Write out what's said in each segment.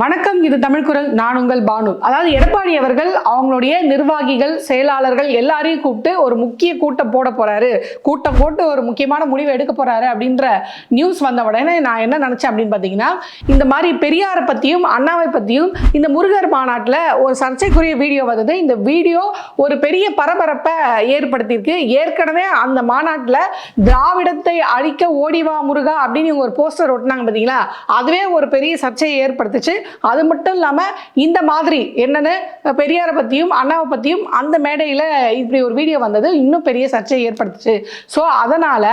வணக்கம் இது தமிழ் குரல். நான் உங்கள் பானு. அதாவது எடப்பாடி அவர்கள் அவங்களுடைய நிர்வாகிகள் செயலாளர்கள் எல்லாரையும் கூப்பிட்டு ஒரு முக்கிய கூட்டம் போட போறாரு. கூட்டம் போட்டு ஒரு முக்கியமான முடிவு எடுக்க போறாரு அப்படின்ற நியூஸ் வந்த உடனே நான் என்ன நினைச்சேன் அப்படின்னு பார்த்தீங்கன்னா இந்த மாதிரி பெரியாரை பத்தியும் அண்ணாவை பத்தியும் இந்த முருகர் மாநாட்டில் ஒரு சர்ச்சைக்குரிய வீடியோ வந்தது. இந்த வீடியோ ஒரு பெரிய பரபரப்பை ஏற்படுத்தியிருக்கு. ஏற்கனவே அந்த மாநாட்டில் திராவிடத்தை அழிக்க ஓடிவா முருகா அப்படின்னு இவங்க ஒரு போஸ்டர் ஒட்டினாங்க பார்த்தீங்களா? அதுவே ஒரு பெரிய சர்ச்சையை ஏற்படுத்துச்சு. அது மட்டும் இல்லாமல் இந்த மாதிரி என்னென்னு பெரியாரை பற்றியும் அண்ணாவை பற்றியும் அந்த மேடையில் இப்படி ஒரு வீடியோ வந்தது. இன்னும் பெரிய சர்ச்சையை ஏற்படுத்துச்சு. ஸோ அதனால்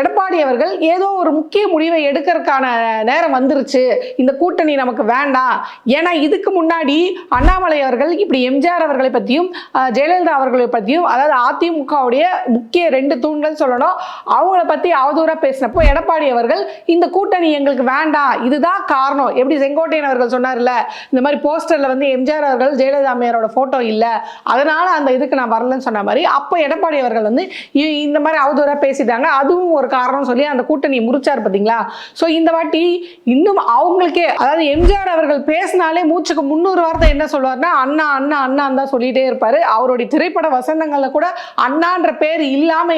எடப்பாடி அவர்கள் ஏதோ ஒரு முக்கிய முடிவை எடுக்கிறதுக்கான நேரம் வந்துருச்சு. இந்த கூட்டணி நமக்கு வேண்டாம். ஏன்னா இதுக்கு முன்னாடி அண்ணாமலை அவர்கள் இப்படி எம்ஜிஆர் அவர்களை பற்றியும் ஜெயலலிதா அவர்களை பற்றியும் அதாவது அதிமுகவுடைய முக்கிய ரெண்டு தூண்கள் சொல்லணும். அவங்கள பற்றி அவதூறாக பேசினப்போ எடப்பாடி அவர்கள் இந்த கூட்டணி எங்களுக்கு வேண்டாம். இதுதான் காரணம். எப்படி செங்கோட்டையன் அவர்கள் சொன்னார்ல இந்த மாதிரி போஸ்டரில் வந்து எம்ஜிஆர் அவர்கள் ஜெயலலிதா அம்மையாரோட ஃபோட்டோ இல்லை. அதனால அந்த இதுக்கு நான் வரலன்னு சொன்ன மாதிரி அப்போ எடப்பாடி அவர்கள் வந்து இந்த மாதிரி அவதூறாக பேசிட்டாங்க. அதுவும் ஒரு காரணம் சொல்லி அந்த கூட்டணியை முறிச்சார் பார்த்தீங்களா ஸோ இந்த வாட்டி இன்னும் அவங்களுக்கே அதாவது எம்ஜிஆர் அவர்கள் பேசினாலே மூச்சுக்கு முந்நூறு வார்த்தை என்ன சொல்லுவார்னா அண்ணா அண்ணா அண்ணா தான் சொல்லிட்டே இருப்பாரு. அவருடைய திரைப்பட வசனங்கள்ல கூட அண்ணான்ற பேர் இல்லாம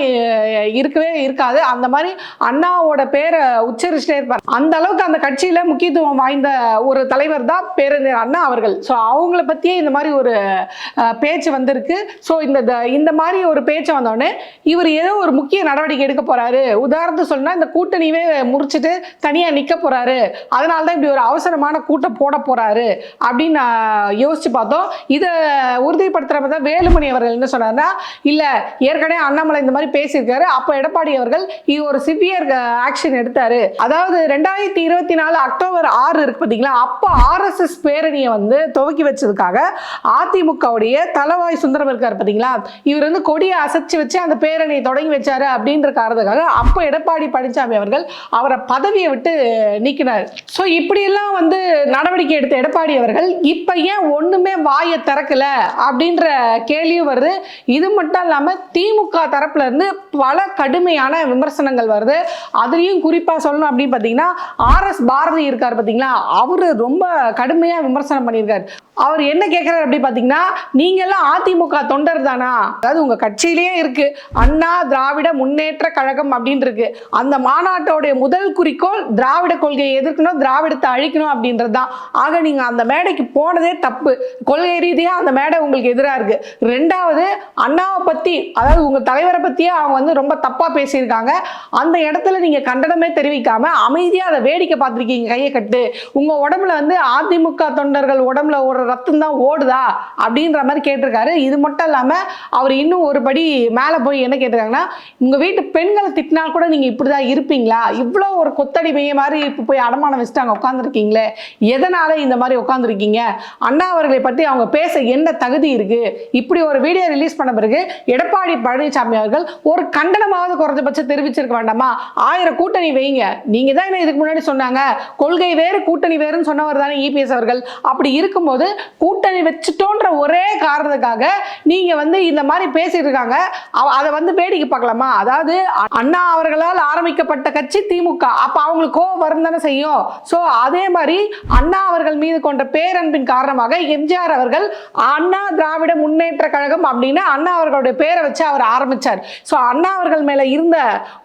இருக்கவே இருக்காது. அந்த மாதிரி அண்ணாவோட பேரை உச்சரிச்சுட்டே இருப்பார். அந்த அளவுக்கு அந்த கட்சியில முக்கியத்துவம் வாய்ந்த ஒரு தலைவர் தான் பேரறிஞர் அண்ணா அவர்கள். ஸோ அவங்கள பற்றியே இந்த மாதிரி ஒரு பேச்சு வந்திருக்கு. ஸோ இந்த த- இந்த மாதிரி ஒரு பேச்சு வந்தோடனே இவர் ஏதோ ஒரு முக்கிய நடவடிக்கை எடுக்க போகிறாரு உதாரணத்துக்கு சொன்னால் இந்த கூட்டணியவே முறிச்சிட்டு தனியாக நிற்க போகிறாரு அதனால தான் இப்படி ஒரு அவசரமான கூட்டம் போட போகிறாரு அப்படின்னு நான் யோசித்து பார்த்தோம். இதை உறுதிப்படுத்துற மாதிரி தான் வேலுமணி அவர்கள் என்ன சொன்னார்னா இல்லை ஏற்கனவே அண்ணாமலை இந்த மாதிரி பேசியிருக்காரு. அப்போ எடப்பாடி அவர்கள் இது ஒரு சிவியர் ஆக்ஷன் எடுத்தார். அதாவது ரெண்டாயிரத்தி இருபத்தி நாலு அக்டோபர் ஆறு இருக்கு பார்த்தீங்களா அப்போ ஆர்எஸ்எஸ் பேரணியை வந்து துவக்கி வச்சதுக்காக அதிமுகவுடைய தலவாய் சுந்தரம் இருக்கார் பார்த்தீங்களா இவர் வந்து கொடியை அசைச்சு வச்சு அந்த பேரணியை தொடங்கி வச்சாரு அப்படின்ற காரணத்துக்காக அப்போ எடப்பாடி பழனிசாமி அவர்கள் அவரை பதவியை விட்டு நீக்கினார். ஸோ இப்படியெல்லாம் வந்து நடவடிக்கை எடுத்த எடப்பாடி அவர்கள் இப்போ ஏன் ஒன்றுமே வாயை திறக்கல அப்படின்ற கேள்வியும் வருது. இது மட்டும் இல்லாமல் திமுக தரப்புல இருந்து பல கடுமையான விமர்சனங்கள் வருது. அதுலேயும் குறிப்பாக சொல்லணும் அப்படின்னு பார்த்தீங்கன்னா ஆர்எஸ் பாரதி இருக்கார் பார்த்தீங்களா அவரு ரொம்ப கடுமையாக விமர்சனம் பண்ணியிருக்காரு. அவர் என்ன கேட்குறாரு அப்படி பார்த்தீங்கன்னா நீங்கெல்லாம் அதிமுக தொண்டர் தானா? அதாவது உங்கள் கட்சியிலேயே இருக்கு. அண்ணா திராவிட முன்னேற்ற கழகம் அப்படின்னு இருக்கு. அந்த மாநாட்டோடைய முதல் குறிக்கோள் திராவிட கொள்கையை எதிர்க்கணும் திராவிடத்தை அழிக்கணும் அப்படின்றது தான் ஆக நீங்கள் அந்த மேடைக்கு போனதே தப்பு. கொள்கை ரீதியாக அந்த மேடை உங்களுக்கு எதிராக இருக்கு. ரெண்டாவது அண்ணாவை பற்றி அதாவது உங்கள் தலைவரை பற்றியே அவங்க வந்து ரொம்ப தப்பாக பேசியிருக்காங்க. அந்த இடத்துல நீங்கள் கண்டனமே தெரிவிக்காமல் அமைதியாக அதை வேடிக்கை பார்த்துருக்கீங்க கையை கட்டு. உங்கள் உடம்புல வந்து அதிமுக தொண்டர்கள் உடம்புல ஒரு ரத்தம் தான் ஓடுதா அப்படின்ற மாதிரி கேட்டிருக்காரு. இது மட்டும் இல்லாமல் அவர் இன்னும் ஒரு படி மேலே போய் என்ன கேட்டிருக்காங்கன்னா உங்கள் வீட்டு பெண்களை திட்டினா கூட இப்படி தான் இருப்பீங்களா? இவ்வளோ ஒரு கொத்தடிமையை மாதிரி இப்போ போய் அடமானம் வச்சுட்டு அங்கே உட்காந்துருக்கீங்களே எதனால் இந்த மாதிரி உட்காந்துருக்கீங்க அண்ணா அவர்களை பற்றி அவங்க பேச என்ன தகுதி இருக்குது இப்படி ஒரு வீடியோ ரிலீஸ் பண்ண பிறகு எடப்பாடி பழனிசாமி அவர்கள் ஒரு கண்டனமாவது குறைஞ்சபட்சம் தெரிவிச்சிருக்க வேண்டாமா? ஆயிரம் கூட்டணி வைங்க. நீங்கள் தான் என்ன இதுக்கு முன்னாடி சொன்னாங்க? கொள்கை வேறு கூட்டணி வேறுன்னு சொன்னவர் தானே இபிஎஸ் அவர்கள். அப்படி இருக்கும்போது கூட்டணி வச்சுட்டோன்ற ஒரே காரணத்துக்காக நீங்க வந்து இந்த மாதிரி பேசிட்டு இருக்காங்க. அதை வந்து வேடிக்கை பார்க்கலாமா? அதாவது அண்ணா அவர்களால் ஆரம்பிக்கப்பட்ட கட்சி திமுக. அப்ப அவங்களுக்கு கோவம் வரும் தானே செய்யும். ஸோ அதே மாதிரி அண்ணா அவர்கள் மீது கொண்ட பேரன்பின் காரணமாக எம்ஜிஆர் அவர்கள் அண்ணா திராவிட முன்னேற்ற கழகம் அப்படின்னு அண்ணா அவர்களுடைய பேரை வச்சு அவர் ஆரம்பிச்சார். ஸோ அண்ணா அவர்கள் மேல இருந்த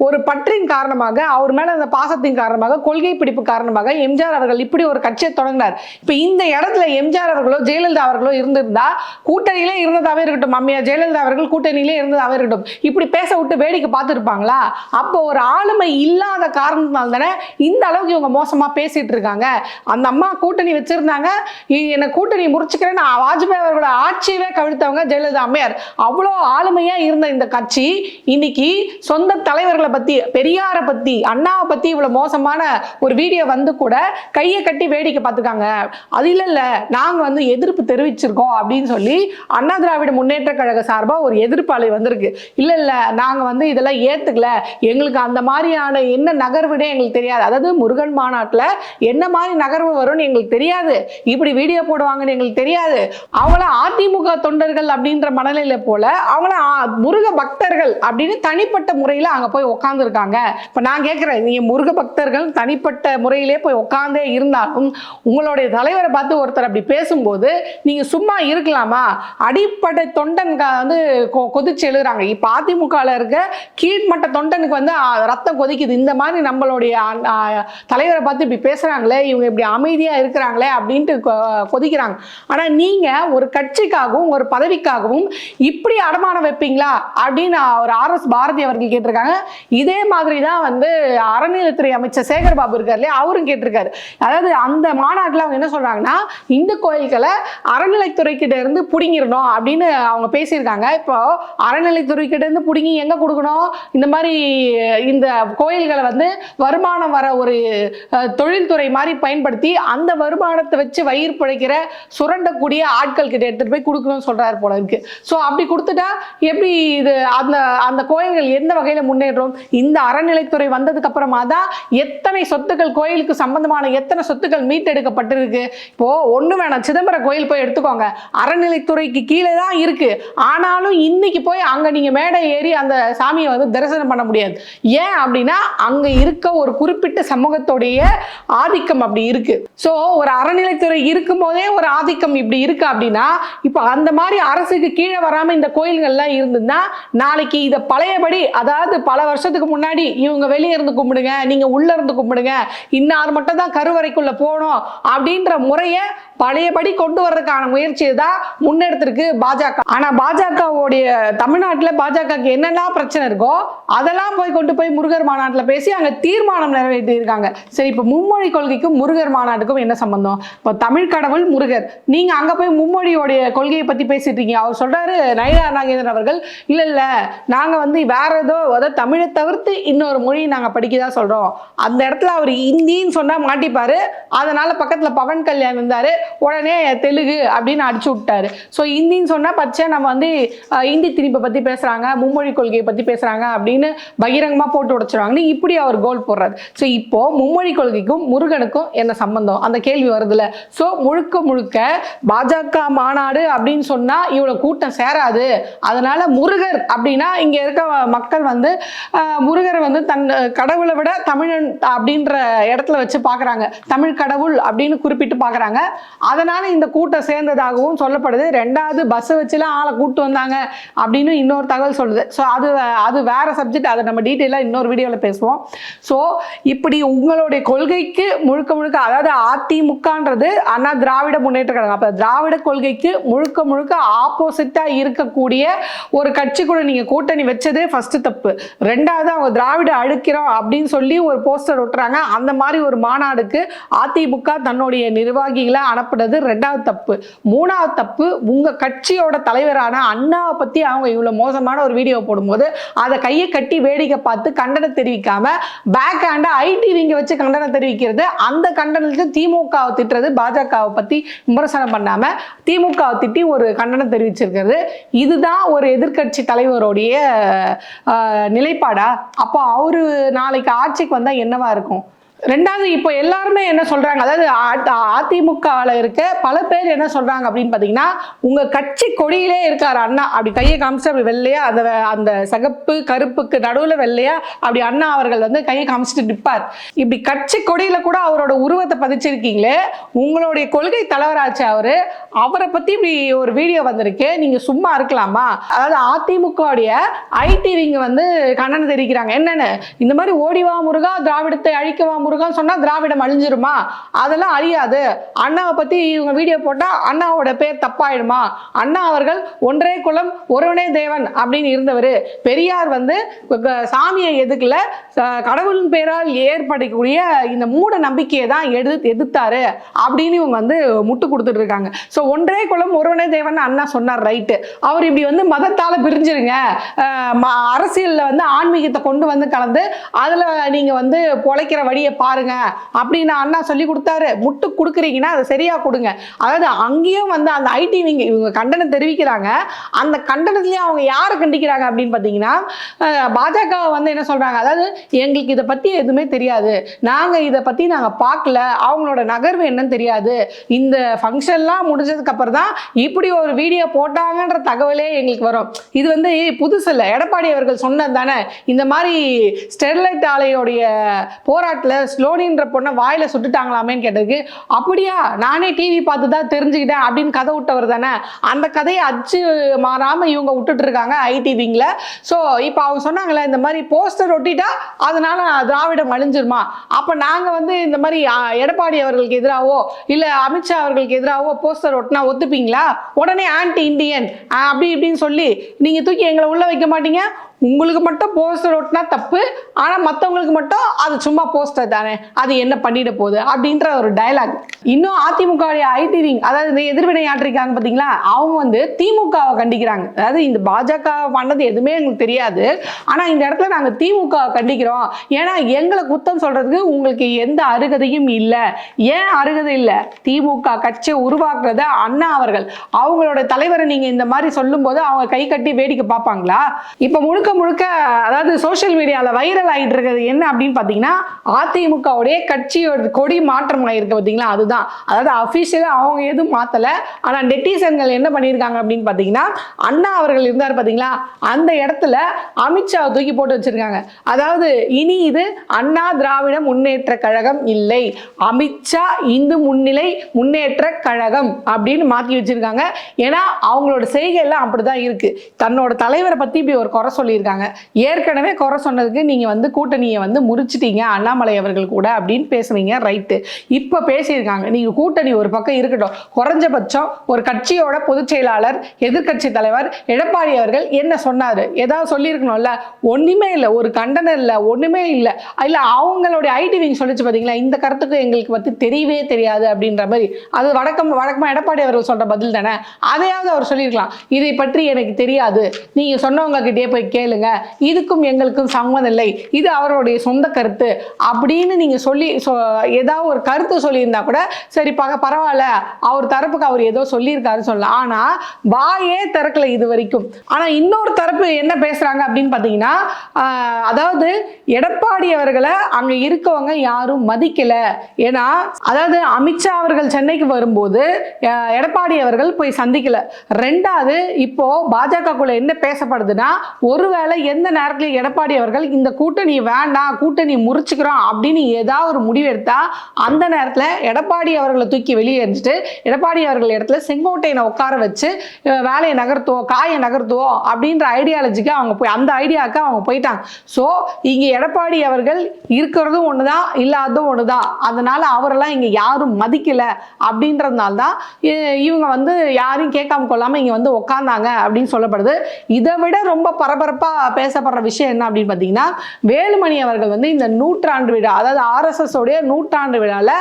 ஒரு பற்றின் காரணமாக அவர் மேல அந்த பாசத்தின் காரணமாக கொள்கை பிடிப்பு காரணமாக எம்ஜிஆர் அவர்கள் இப்படி ஒரு கட்சியை தொடங்கினார். இப்போ இந்த இடத்துல எம்ஜிஆர் அவர்களோ ஜெயலலிதா அவர்களோ இருந்திருந்தா கூட்டணியிலே இருந்ததாகவே இருக்கட்டும் மம்மியா ஜெயலலிதா அவர்கள் கூட்டணியிலே இருந்ததாகவே இருக்கட்டும். இப்படி பேச விட்டு வேடிக்கை பார்த்துருப்பாங்களா? அப்போ ஒரு ஆளுமை இல்லாத காரணத்தினால தானே இந்த அளவுக்கு இவங்க மோசமாக பேசிட்டு இருக்காங்க. அந்த அம்மா கூட்டணி வச்சிருந்தாங்க. என்னை கூட்டணி முறிச்சுக்கிறேன் நான் வாஜ்பாய் அவர்களோட ஆட்சியவே கவிழ்த்தவங்க ஜெயலலிதா அம்மையார். அவ்வளோ ஆளுமையாக இருந்த இந்த கட்சி இன்னைக்கு சொந்த தலைவர்களை பற்றி பெரியாரை பற்றி அண்ணாவை பற்றி இவ்வளோ மோசமான ஒரு வீடியோ வந்து கூட கையை கட்டி வேடிக்கை பார்த்துக்காங்க அது இல்லை இல்லை நாங்கள் வந்து எதிர்ப்பு தெரிவிச்சிருக்கோம் அப்படின்னு சொல்லி அண்ணா திராவிட முன்னேற்ற கழக சார்பாக ஒரு எதிர்ப்பு அலை வந்திருக்கு. இல்லை இல்லை நாங்கள் வந்து இதெல்லாம் ஏற்றுக்கல எங்களுக்கு அந்த மாதிரியான என்ன நகர்வுனே எங்களுக்கு தெரியாது. அதாவது முருகன் மாநாட்டில் என்ன மாதிரி நகர்வு வரும்னு எங்களுக்கு தெரியாது. இப்படி வீடியோ போடுவாங்கன்னு எங்களுக்கு தெரியாது. அவங்கள அதிமுக தொண்டர்கள் அப்படின்ற மனநிலையில் போல அவங்கள முருக பக்தர்கள் அப்படின்னு தனிப்பட்ட முறையில் அங்கே போய் உட்காந்துருக்காங்க இப்போ நான் கேட்குறேன் நீங்கள் முருக பக்தர்கள் தனிப்பட்ட முறையிலே போய் உட்காந்தே இருந்தாலும் உங்களுடைய தலைவரை பார்த்து ஒருத்தர் அப்படி பேசும்போது நீங்கள் சும்மா இருக்கலாமா? அடிப்படை தொண்டன் க- வந்து கொ- கொதிச்சு எழுதுறாங்க இப்போ அதிமுகவில் இருக்க கீழ்மட்ட தொண்டனுக்கு வந்து ரத்தம் கொதிக்குது. இந்த மாதிரி நம்மளுடைய தலைவரை பார்த்து இப்படி பேசுறாங்களே இவங்க இப்படி அமைதியாக இருக்கிறாங்களே அப்படின்ட்டு கொ- கொதிக்கிறாங்க. ஆனால் நீங்கள் ஒரு கட்சிக்காகவும் ஒரு பதவிக்காகவும் இப்படி அடமானம் வைப்பீங்களா? அப்படின்னு ஒரு ஆர் எஸ் பாரதி அவர்கள் கேட்டிருக்காங்க. இதே மாதிரி தான் வந்து அறநிலையத்துறை அமைச்சர் சேகர் பாபு இருக்கார் இல்லையா அவரும் கேட்டிருக்காரு. அதாவது அந்த மாநாட்டில் அவங்க என்ன சொல்கிறாங்கன்னா இந்து கோயில் அறநிலைத்துறை அறநிலைத்துறைக்கிட்ட இருந்து பிடிங்கிடணும் அப்படின்னு அவங்க பேசியிருக்காங்க. இப்போ அறநிலைத்துறைக்கிட்ட இருந்து பிடுங்கி எங்க கொடுக்கணும்? இந்த மாதிரி இந்த கோயில்களை வந்து வருமானம் வர ஒரு தொழில்துறை மாதிரி பயன்படுத்தி அந்த வருமானத்தை வச்சு வயிறு பிழைக்கிற சுரண்டக்கூடிய ஆட்கள் கிட்ட எடுத்துட்டு போய் கொடுக்கணும்னு சொல்றாரு போல இருக்கு. ஸோ அப்படி கொடுத்துட்டா எப்படி இது அந்த அந்த கோயில்கள் எந்த வகையில முன்னேறும்? இந்த அறநிலைத்துறை வந்ததுக்கு அப்புறமா தான் எத்தனை சொத்துக்கள் கோயிலுக்கு சம்பந்தமான எத்தனை சொத்துக்கள் மீட்டெடுக்கப்பட்டிருக்கு? இப்போ ஒண்ணு வேணாச்சு சிதம்பரம் கோயில் போய் எடுத்துக்கோங்க. அறநிலைத்துறைக்கு கீழே தான் இருக்கு. ஆனாலும் இன்னைக்கு போய் அங்கே நீங்கள் மேடை ஏறி அந்த சாமியை வந்து தரிசனம் பண்ண முடியாது. ஏன் அப்படின்னா அங்கே இருக்க ஒரு குறிப்பிட்ட சமூகத்துடைய ஆதிக்கம் அப்படி இருக்கு. ஸோ ஒரு அறநிலைத்துறை இருக்கும்போதே ஒரு ஆதிக்கம் இப்படி இருக்கு அப்படின்னா இப்போ அந்த மாதிரி அரசுக்கு கீழே வராமல் இந்த கோயில்கள்லாம் இருந்ததுன்னா நாளைக்கு இதை பழையபடி அதாவது பல வருஷத்துக்கு முன்னாடி இவங்க வெளியே இருந்து கும்பிடுங்க நீங்கள் உள்ளே இருந்து கும்பிடுங்க இன்னார் மட்டும் தான் கருவறைக்குள்ளே போகணும் அப்படின்ற முறையை பழைய படி கொண்டு வர்றதுக்கான முயற்சியை தான் முன்னெடுத்திருக்கு பாஜக. ஆனா பாஜகவுடைய தமிழ்நாட்டுல பாஜகவுக்கு என்னெல்லாம் பிரச்சனை இருக்கோ அதெல்லாம் போய் கொண்டு போய் முருகர் மாநாட்டில் பேசி அங்க தீர்மானம் நிறைவேற்றி இருக்காங்க. சரி இப்ப மும்மொழி கொள்கைக்கும் முருகர் மாநாட்டுக்கும் என்ன சம்பந்தம்? இப்போ தமிழ் கடவுள் முருகர். நீங்க அங்க போய் மும்மொழியோடைய கொள்கையை பத்தி பேசிட்டு இருக்கீங்க. அவர் சொல்றாரு நயினார் நாகேந்திரன் அவர்கள் இல்ல இல்ல நாங்க வந்து வேற ஏதோ அதாவது தமிழை தவிர்த்து இன்னொரு மொழி நாங்க படிக்கதா சொல்றோம். அந்த இடத்துல அவர் இந்தின்னு சொன்னா மாட்டிப்பாரு. அதனால பக்கத்துல பவன் கல்யாண் இருந்தாரு. உடனே தெலுங்கு அப்படின்னு அடிச்சு விட்டாரு. ஸோ ஹிந்தின்னு சொன்னா பச்சை நம்ம வந்து ஹிந்தி இந்தி திணிப்பை பத்தி பேசுறாங்க மும்மொழி கொள்கையை பத்தி பேசுறாங்க அப்படின்னு பகிரங்கமா போட்டு உடைச்சிருவாங்கன்னு இப்படி அவர் கோல் போடுறாரு. ஸோ இப்போ மும்மொழி கொள்கைக்கும் முருகனுக்கும் என்ன சம்பந்தம்? அந்த கேள்வி வருதுல்ல. ஸோ முழுக்க முழுக்க பாஜக மாநாடு அப்படின்னு சொன்னா இவ்வளோ கூட்டம் சேராது. அதனால முருகர் அப்படின்னா இங்க இருக்க மக்கள் வந்து முருகரை வந்து தன் கடவுளை விட தமிழன் அப்படின்ற இடத்துல வச்சு பார்க்குறாங்க. தமிழ் கடவுள் அப்படின்னு குறிப்பிட்டு பார்க்குறாங்க. அதனால் இந்த கூட்டம் சேர்ந்ததாகவும் சொல்லப்படுது. ரெண்டாவது பஸ் வச்சுலாம் ஆளை கூப்பிட்டு வந்தாங்க அப்படின்னு இன்னொரு தகவல் சொல்லுது. ஸோ அது அது வேற சப்ஜெக்ட் அதை நம்ம டீட்டெயிலாக இன்னொரு வீடியோவில் பேசுவோம். ஸோ இப்படி உங்களுடைய கொள்கைக்கு முழுக்க முழுக்க அதாவது அதிமுகன்றது அண்ணா திராவிட முன்னேற்ற கழகம். அப்போ திராவிட கொள்கைக்கு முழுக்க முழுக்க ஆப்போசிட்டாக இருக்கக்கூடிய ஒரு கட்சி கூட நீங்கள் கூட்டணி வச்சதே ஃபஸ்ட்டு தப்பு. ரெண்டாவது அவங்க திராவிட அழுக்கிறோம் அப்படின்னு சொல்லி ஒரு போஸ்டர் ஒட்டுறாங்க. அந்த மாதிரி ஒரு மாநாடுக்கு அதிமுக தன்னுடைய நிர்வாகிகளை அனுப்புனது ரெண்டாவது தப்பு. மூணாவது தப்பு உங்க கட்சியோட தலைவரான அண்ணாவை பத்தி அவங்க இவ்வளவு மோசமான ஒரு வீடியோ போடும்போது அதை கையை கட்டி வேடிக்கை பார்த்து கண்டனம் தெரிவிக்காம பேக் ஹேண்டா ஐடி விங்க வச்சு கண்டனம் தெரிவிக்கிறது அந்த கண்டனத்துக்கு திமுகவை திட்டுறது பாஜகவை பத்தி விமர்சனம் பண்ணாம திமுகவை திட்டி ஒரு கண்டனம் தெரிவிச்சிருக்கிறது. இதுதான் ஒரு எதிர்க்கட்சி தலைவருடைய நிலைப்பாடா? அப்போ அவரு நாளைக்கு ஆட்சிக்கு வந்தா என்னவா இருக்கும்? ரெண்டாவது இப்போ எல்லாருமே என்ன சொல்றாங்க? அதாவது அதிமுகவில் இருக்க பல பேர் என்ன சொல்றாங்க அப்படின்னு பார்த்தீங்கன்னா உங்கள் கட்சி கொடியிலே இருக்கார் அண்ணா. அப்படி கையை காமிச்சு அப்படி வெள்ளையா அந்த அந்த சகப்பு கருப்புக்கு நடுவில் வெள்ளையா அப்படி அண்ணா அவர்கள் வந்து கையை காமிச்சிட்டு நிற்பார் இப்படி கட்சி கொடியில் கூட அவரோட உருவத்தை பதிச்சிருக்கீங்களே உங்களுடைய கொள்கை தலைவராச்சு அவரு. அவரை பற்றி இப்படி ஒரு வீடியோ வந்திருக்கு. நீங்கள் சும்மா இருக்கலாமா? அதாவது அதிமுகவுடைய ஐடி விங்க வந்து கண்டனம் தெரிவிக்கிறாங்க. என்னென்னு? இந்த மாதிரி ஓடிவா முருகா திராவிடத்தை அழிக்கவா முருகன் சொன்னா திராவிடம் அழிஞ்சிருமா? அதெல்லாம் அழியாது. அண்ணாவை பத்தி இவங்க வீடியோ போட்டா அண்ணாவோட பேர் தப்பாயிடுமா? அண்ணா அவர்கள் ஒன்றே குலம் ஒருவனே தேவன் அப்படின்னு இருந்தவர். பெரியார் வந்து க- சாமியை எதுக்கல? கடவுளின் பேரால் ஏற்படக்கூடிய இந்த மூட நம்பிக்கையை தான் எடு எதிர்த்தாரு அப்படின்னு இவங்க வந்து முட்டு கொடுத்துட்டு இருக்காங்க. ஸோ ஒன்றே குலம் ஒருவனே தேவன் அண்ணா சொன்னார் ரைட்டு அவர் இப்படி வந்து மதத்தால் பிரிஞ்சிருங்க. அரசியலில் ம- வந்து ஆன்மீகத்தை கொண்டு வந்து கலந்து அதில் நீங்கள் வந்து பொழைக்கிற வழியை பாருங்க அப்படின்னு அண்ணா சொல்லி கொடுத்தாரு. முட்டு கொடுக்குறீங்கன்னா அதை சரியா கொடுங்க. அதாவது அங்கேயும் வந்து அந்த ஐடி விங்க இவங்க கண்டனம் தெரிவிக்கிறாங்க. அந்த கண்டனத்திலயும் அவங்க யாரை கண்டிக்கிறாங்க அப்படின்னு பார்த்தீங்கன்னா பாஜக வந்து என்ன சொல்றாங்க? அதாவது எங்களுக்கு இதை பத்தி எதுவுமே தெரியாது. நாங்க இதை பத்தி நாங்க பார்க்கல. அவங்களோட நகர்வு என்னன்னு தெரியாது. இந்த ஃபங்க்ஷன்லாம் முடிஞ்சதுக்கு அப்புறம் தான் இப்படி ஒரு வீடியோ போட்டாங்கன்ற தகவலே எங்களுக்கு வரும். இது வந்து புதுசு இல்லை. எடப்பாடி அவர்கள் சொன்னது தானே. இந்த மாதிரி ஸ்டெர்லைட் ஆலையோடைய போராட்டத்தில் ஸ்லோனின்ற பொண்ணை வாயில சுட்டுட்டாங்களாமேன்னு கேட்டதுக்கு அப்படியா நானே டிவி பார்த்து தான் தெரிஞ்சுக்கிட்டேன் அப்படின்னு கதை விட்டவர் தானே. அந்த கதையை அச்சு மாறாமல் இவங்க விட்டுட்டு இருக்காங்க ஐடிவிங்கில் ஸோ இப்போ அவங்க சொன்னாங்களே இந்த மாதிரி போஸ்டர் ஒட்டிட்டா அதனால திராவிடம் அழிஞ்சிருமா? அப்போ நாங்கள் வந்து இந்த மாதிரி எடப்பாடி அவர்களுக்கு எதிராகவோ இல்லை அமித்ஷா அவர்களுக்கு எதிராகவோ போஸ்டர் ஒட்டினா ஒத்துப்பீங்களா? உடனே ஆன்டி இண்டியன் அப்படி இப்படின்னு சொல்லி நீங்கள் தூக்கி எங்களை உள்ளே வைக்க மாட்டீங்க? உங்களுக்கு மட்டும் போஸ்டர் ஒட்டினா தப்பு ஆனால் மற்றவங்களுக்கு மட்டும் அது சும்மா போஸ்டர் தானே அது என்ன பண்ணிட போகுது அப்படின்ற ஒரு டயலாக் இன்னும் அதிமுக ஐடி விங் அதாவது இந்த எதிர்வினை ஆற்றிருக்காங்க பார்த்தீங்களா அவங்க வந்து திமுகவை கண்டிக்கிறாங்க. அதாவது இந்த பாஜக பண்ணது எதுவுமே எங்களுக்கு தெரியாது ஆனால் இந்த இடத்துல நாங்கள் திமுகவை கண்டிக்கிறோம். ஏன்னா எங்களை குத்தம் சொல்கிறதுக்கு உங்களுக்கு எந்த அருகதையும் இல்லை. ஏன் அருகதை இல்லை? திமுக கட்சியை உருவாக்குறத அண்ணா அவர்கள். அவங்களோட தலைவரை நீங்கள் இந்த மாதிரி சொல்லும்போது அவங்க கை கட்டி வேடிக்கை பார்ப்பாங்களா? இப்போ முழுக்க முழுக்க முழுக்க அதாவது சோஷியல் மீடியாவில் வைரல் ஆகிட்டு இருக்கிறது என்ன அப்படின்னு பார்த்தீங்கன்னா அதிமுகவுடைய கட்சியோட கொடி மாற்றம் ஆகிருக்கு பார்த்தீங்களா? அதுதான். அதாவது அஃபீஷியலாக அவங்க எதுவும் மாற்றலை ஆனால் நெட்டிசன்கள் என்ன பண்ணியிருக்காங்க அப்படின்னு பார்த்தீங்கன்னா அண்ணா அவர்கள் இருந்தார் பார்த்தீங்களா? அந்த இடத்துல அமித்ஷாவை தூக்கி போட்டு வச்சுருக்காங்க. அதாவது இனி இது அண்ணா திராவிட முன்னேற்ற கழகம் இல்லை. அமித்ஷா இந்து முன்னிலை முன்னேற்ற கழகம் அப்படின்னு மாற்றி வச்சிருக்காங்க. ஏன்னா அவங்களோட செய்கையெல்லாம் அப்படி அப்படிதான் இருக்குது தன்னோட தலைவரை பற்றி இப்படி ஒரு குறை சொல்லி சொல்லியிருக்காங்க. ஏற்கனவே குறை சொன்னதுக்கு நீங்க வந்து கூட்டணியை வந்து முறிச்சிட்டீங்க. அண்ணாமலை அவர்கள் கூட அப்படின்னு பேசுவீங்க ரைட்டு இப்போ பேசியிருக்காங்க. நீங்க கூட்டணி ஒரு பக்கம் இருக்கட்டும். குறைஞ்சபட்சம் ஒரு கட்சியோட பொதுச் செயலாளர் எதிர்க்கட்சி தலைவர் எடப்பாடி அவர்கள் என்ன சொன்னார்? ஏதாவது சொல்லியிருக்கணும்ல? ஒண்ணுமே இல்லை. ஒரு கண்டனம் இல்லை. ஒண்ணுமே இல்லை. இல்ல அவங்களுடைய ஐடி விங் சொல்லிச்சு பார்த்தீங்களா இந்த கருத்துக்கு எங்களுக்கு பத்தி தெரியவே தெரியாது அப்படின்ற மாதிரி. அது வழக்கம் வழக்கமாக எடப்பாடி அவர்கள் சொல்ற பதில் தானே? அதையாவது அவர் சொல்லியிருக்கலாம். இதை பற்றி எனக்கு தெரியாது. நீங்க சொன்னவங்க கிட்டே போய் கேளுங்க. இதுக்கும் எங்களுக்கும் சம்மதம் இல்லை. இது அவருடைய சொந்த கருத்து. அப்படின்னு நீங்க சொல்லி ஏதாவது ஒரு கருத்து சொல்லியிருந்தா கூட சரி பக பரவாயில்ல. அவர் தரப்புக்கு அவர் ஏதோ சொல்லியிருக்காருன்னு சொல்லலாம். ஆனா வாயே திறக்கல இது வரைக்கும். ஆனா இன்னொரு தரப்பு என்ன பேசுறாங்க அப்படின்னு பாத்தீங்கன்னா அதாவது எடப்பாடி அவர்களை அங்க இருக்கவங்க யாரும் மதிக்கல. ஏன்னா அதாவது அமித்ஷா அவர்கள் சென்னைக்கு வரும்போது எடப்பாடி அவர்கள் போய் சந்திக்கல. ரெண்டாவது இப்போ பாஜகக்குள்ள என்ன பேசப்படுதுன்னா ஒரு ஒருவேளை எந்த நேரத்துல எடப்பாடி அவர்கள் இந்த கூட்டணி வேண்டாம் கூட்டணி முறிச்சுக்கிறோம் அப்படின்னு ஏதாவது ஒரு முடிவு அந்த நேரத்தில் எடப்பாடி அவர்களை தூக்கி வெளியே எரிஞ்சிட்டு எடப்பாடி அவர்கள் இடத்துல செங்கோட்டையனை உட்கார வச்சு வேலையை நகர்த்துவோம் காயை நகர்த்துவோம் அப்படின்ற ஐடியாலஜிக்கு அவங்க போய் அந்த ஐடியாவுக்கு அவங்க போயிட்டாங்க. ஸோ இங்கே எடப்பாடி அவர்கள் இருக்கிறதும் ஒண்ணுதான் இல்லாததும் ஒண்ணுதான். அதனால அவரெல்லாம் இங்கே யாரும் மதிக்கலை அப்படின்றதுனால தான் இவங்க வந்து யாரையும் கேட்காம கொள்ளாம இங்கே வந்து உட்காந்தாங்க அப்படின்னு சொல்லப்படுது. இதை விட ரொம்ப பரபரப்பாக பரபரப்பா பேசப்படுற விஷயம் என்ன அப்படின்னு பார்த்தீங்கன்னா வேலுமணி அவர்கள் வந்து இந்த நூற்றாண்டு விழா அதாவது ஆர்எஸ்எஸ் உடைய நூற்றாண்டு விழாவில்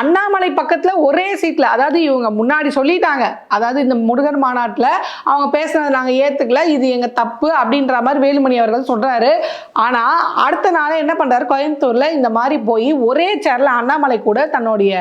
அண்ணாமலை பக்கத்தில் ஒரே சீட்டில் அதாவது இவங்க முன்னாடி சொல்லிட்டாங்க. அதாவது இந்த முருகன் மாநாட்டில் அவங்க பேசுனதை நாங்கள் ஏற்றுக்கல இது எங்கள் தப்பு அப்படின்ற மாதிரி வேலுமணி அவர்கள் சொல்கிறாரு ஆனால் அடுத்த நாளே என்ன பண்ணுறாரு கோயம்புத்தூரில் இந்த மாதிரி போய் ஒரே சேரில் அண்ணாமலை கூட தன்னுடைய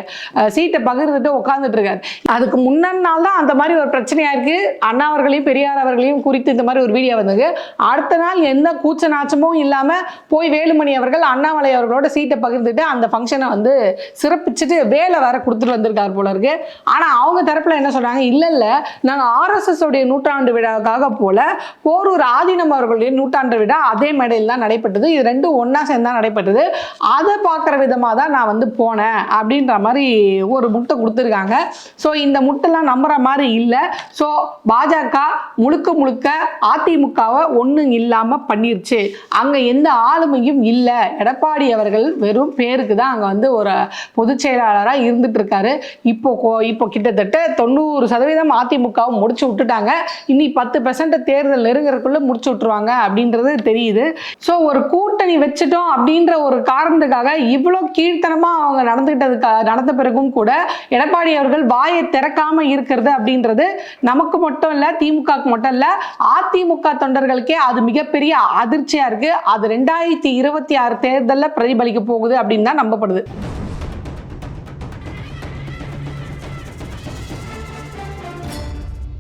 சீட்டை பகிர்ந்துட்டு உட்காந்துட்டு இருக்காரு. அதுக்கு முன்னாடி நாள் தான் அந்த மாதிரி ஒரு பிரச்சனையாக இருக்குது அண்ணா அவர்களையும் பெரியார் அவர்களையும் குறித்து இந்த மாதிரி ஒரு வீடியோ வந்தது அடுத்த நாள் எந்த கூச்ச நாச்சமும் இல்லாம போய் வேலுமணி அவர்கள் அண்ணாமலை அவர்களோட சீட்டை பகிர்ந்துட்டு அந்த ஃபங்க்ஷனை வந்து சிறப்பிச்சுட்டு வேலை வேற கொடுத்துட்டு வந்திருக்காரு போல இருக்கு. ஆனா அவங்க தரப்புல என்ன சொல்றாங்க? இல்ல இல்ல. நாங்க ஆர்எஸ்எஸ் உடைய நூற்றாண்டு விழாவுக்காக போல போரூர் ஆதீனம் அவர்களுடைய நூற்றாண்டு விழா அதே மேடையில் தான் நடைபெற்றது. இது ரெண்டும் ஒன்றா சேர்ந்து தான் நடைபெற்றது. அதை பார்க்குற விதமாக தான் நான் வந்து போனேன் அப்படின்ற மாதிரி ஒரு முட்டை கொடுத்துருக்காங்க. ஸோ இந்த முட்டைலாம் நம்புற மாதிரி இல்லை. ஸோ பாஜக முழுக்க முழுக்க அதிமுகவை ஒன்று ஒன்றும் இல்லாமல் பண்ணிருச்சு. அங்கே எந்த ஆளுமையும் இல்லை. எடப்பாடி அவர்கள் வெறும் பேருக்கு தான் அங்கே வந்து ஒரு பொதுச் செயலாளராக இருந்துட்டு இருக்காரு. இப்போ கோ- இப்போ கிட்டத்தட்ட தொண்ணூறு சதவீதம் அதிமுகவும் முடிச்சு விட்டுட்டாங்க. இனி பத்து பெர்சன்ட் தேர்தல் நெருங்குறதுக்குள்ள முடிச்சு விட்டுருவாங்க அப்படின்றது தெரியுது. ஸோ ஒரு கூட்டணி வச்சுட்டோம் அப்படின்ற ஒரு காரணத்துக்காக இவ்வளோ கீழ்த்தனமாக அவங்க நடந்துக்கிட்டதுக்கு நடந்த பிறகும் கூட எடப்பாடி அவர்கள் வாயை திறக்காம இருக்கிறது அப்படின்றது நமக்கு மட்டும் இல்லை திமுகவுக்கு மட்டும் இல்லை அதிமுக தொண்டர்களுக்கே அது மிகப்பெரிய அதிர்ச்சியா இருக்கு. அது ரெண்டாயிரத்தி இருபத்தி ஆறு தேர்தலில் பிரதிபலிக்க போகுது அப்படின்னு தான் நம்பப்படுது.